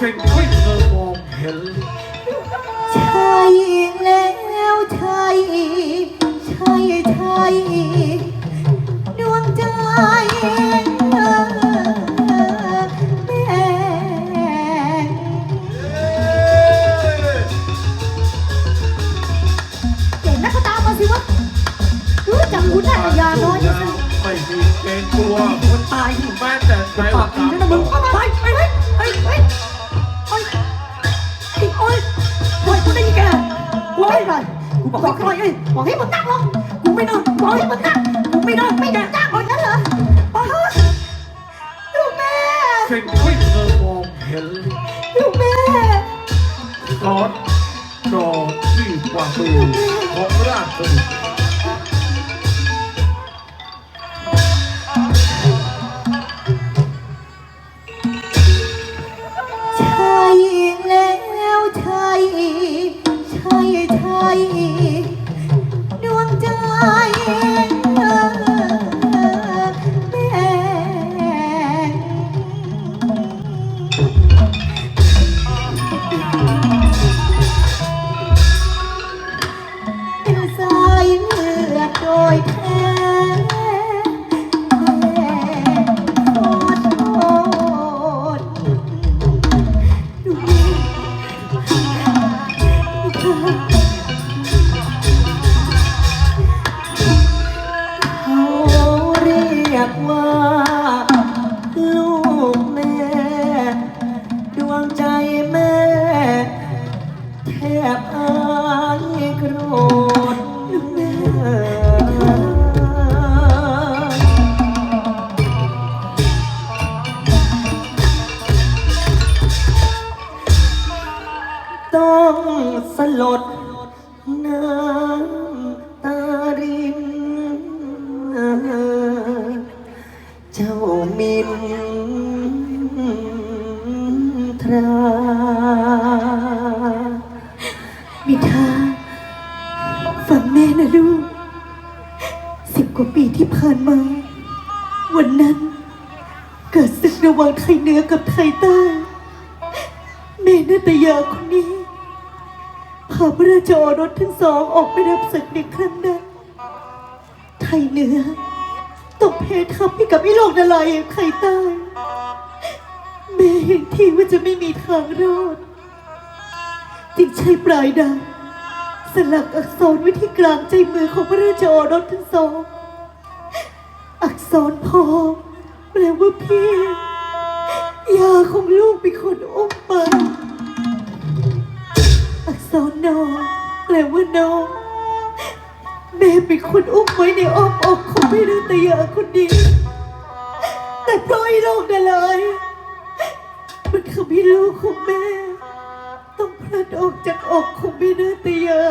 สิ่งที่เธอมองเห็น ใช่แล้วใช่ใช่ใช่ดวงใจแม่เก่งนะก็ตามมาสิวะรู้จักคุณน่ายาน้อยที่สุดไม่มีเกรงกลัวคนตายแม้แต่ในโอกาสมึงไปไปไปไป กูบอกให้ปล่อยเลยบอกให้มึงนั่งลงกูไม่นอนบอกให้มึงนั่งกูไม่นอนไม่อยากนั่งคนนั้นเหรอบอ๋อลูกแม่สิ่งที่เธอมองเห็นลูกแม่รอดรอที่คว่ามือของราชบุตร ใช่ ว่า ลูกแม่ดวงใจแม่แทบอายโกรธแม่ต้องสลดน้ำ นทรามิทาฟังแม่นะลูก สิบกว่าปีที่ผ่านมา วันนั้น เกิดศึกระหว่างไทยเหนือกับไทยใต้แม่นาตยาคนนี้พาพระราชโอรสทั้งสองออกไปรับศึกในครั้งนั้นไทยเหนือ ต้องแพ้ทัพให้กับอิโลกนาลายณ์ไทยใต้แม่เห็นทีว่าจะไม่มีทางรอดจึงใช้ปลายดาบสลักอักษรไว้ที่กลางใจมือของพระราชโอรสทั้งสองอักษรพอแปลว่าพี่ ยาของลูกเป็นคนอุ้มไปอักษรนอแปลว่าน้อง ม่เป็นคนอุ้มไว้ในอ้อมอกของพี่นตยาคนเดียวแต่เพราะไอ้โรคนั่นเลยมันทำให้ลูกของแม่ ต้องพลัดออกจากอกของพี่นตยา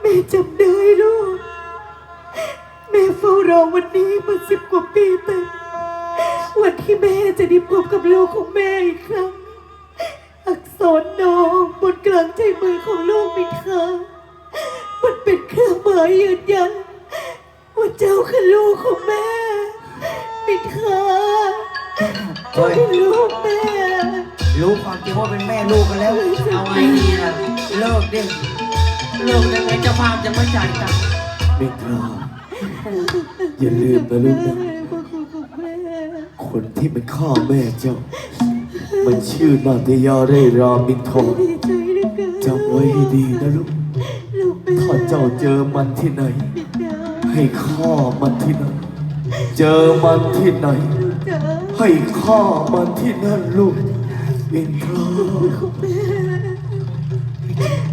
แม่จำได้ลูก แม่เฝ้ารอวันนี้มาสิบกว่าปีเต็มวันที่แม่จะได้พบกับลูกของแม่อีกครั้ง อักษรนองบนกลางใจมือของลูกมิทามั ยยืนยันว่าเจ้าคือลูกของแม่มิทาเจ้าคือลูกแม่ รู้ความจริงว่าเป็นแม่ลูกกันแล้ว เอาไงดีล่ะเลิกดิเลิกได้ไงเจ้าภาพจะไม่จ่ายตังค์เมตราอย่าลืมนะลูกนะพระคุณของแม่คนที่มันฆ่าแม่เจ้า มันชื่อนาตยาเรรามินทองดีใจเหลือเกินจำไว้ให้ดีนะลูก ลูกแม่ถ้าเจ้าเจอมันที่ไหนบิดาให้ฆ่ามันที่นั่นเจอมันที่ไหนจ๋าให้ฆ่ามันที่นั่นลูกเมตราของแม่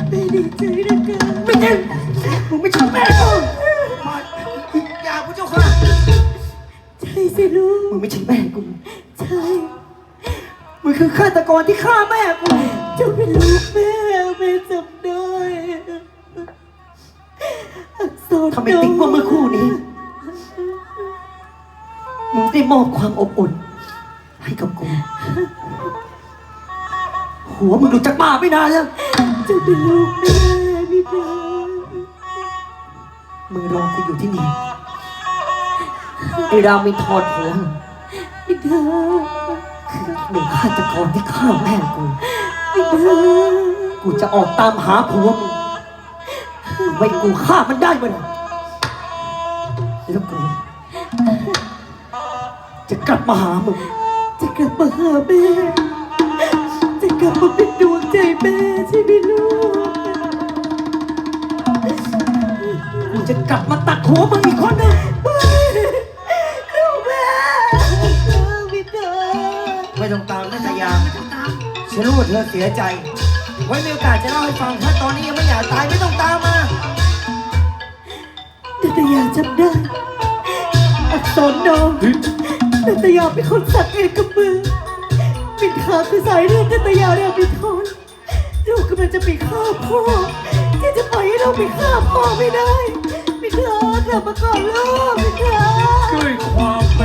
แม่ดีใจเหลือเกินไม่จริงมึงไม่ใช่แม่กูมาอย่ากูเจ้าค่ะใช่สิลูกมึงไม่ใช่แม่กูใช่มึงคือฆาตกรที่ฆ่าแม่กูเจ้าเป็นลูกแม่แม่จำ ทำไมติ๊กว่าเมื่อครู่นี้มึงได้มอบความอบอุ่น ให้กับกู หัวมึงหลุดจากบ้าไม่นานแล้วเจ้าเป็นลูกแม่พี่ดามึงรอกูอยู่ที่นี่ไอ้รามินทอนหัวพี่ดาคหนึ่งฆาตกรที่ฆ่าแม่กูบิดากูจะออกตามหาผัวมึงไว้กูฆ่ามันได้มันแล้ว จะกลับมาหามึง จะกลับมาหาแม่ จะกลับมาเป็นดวงใจแม่ใช่ไหมลูกกูจะกลับมาตัดหัวมึงอีกคนหนึ่งลูกแม่บิดาไม่ต้องตามนัตยาฉันรู้ว่าเธอเสียใจ ไว้มีโอกาสจะเล่าให้ฟังถ้าตอนนี้ยังไม่อยากตายไม่ต้องตามมานัตยาจำได้อักษรนอง นัตยาเป็นคนสักเองกับมือปิดขาคือสายเลือดนัตยาเราปิดทนลูกกำลังจะไปฆ่าพ่อที่จะปล่อยให้เราไปฆ่าพ่อไม่ได้ปิดเถอะกลับมาก่อนลูกปิดเถอด้วยความเป็น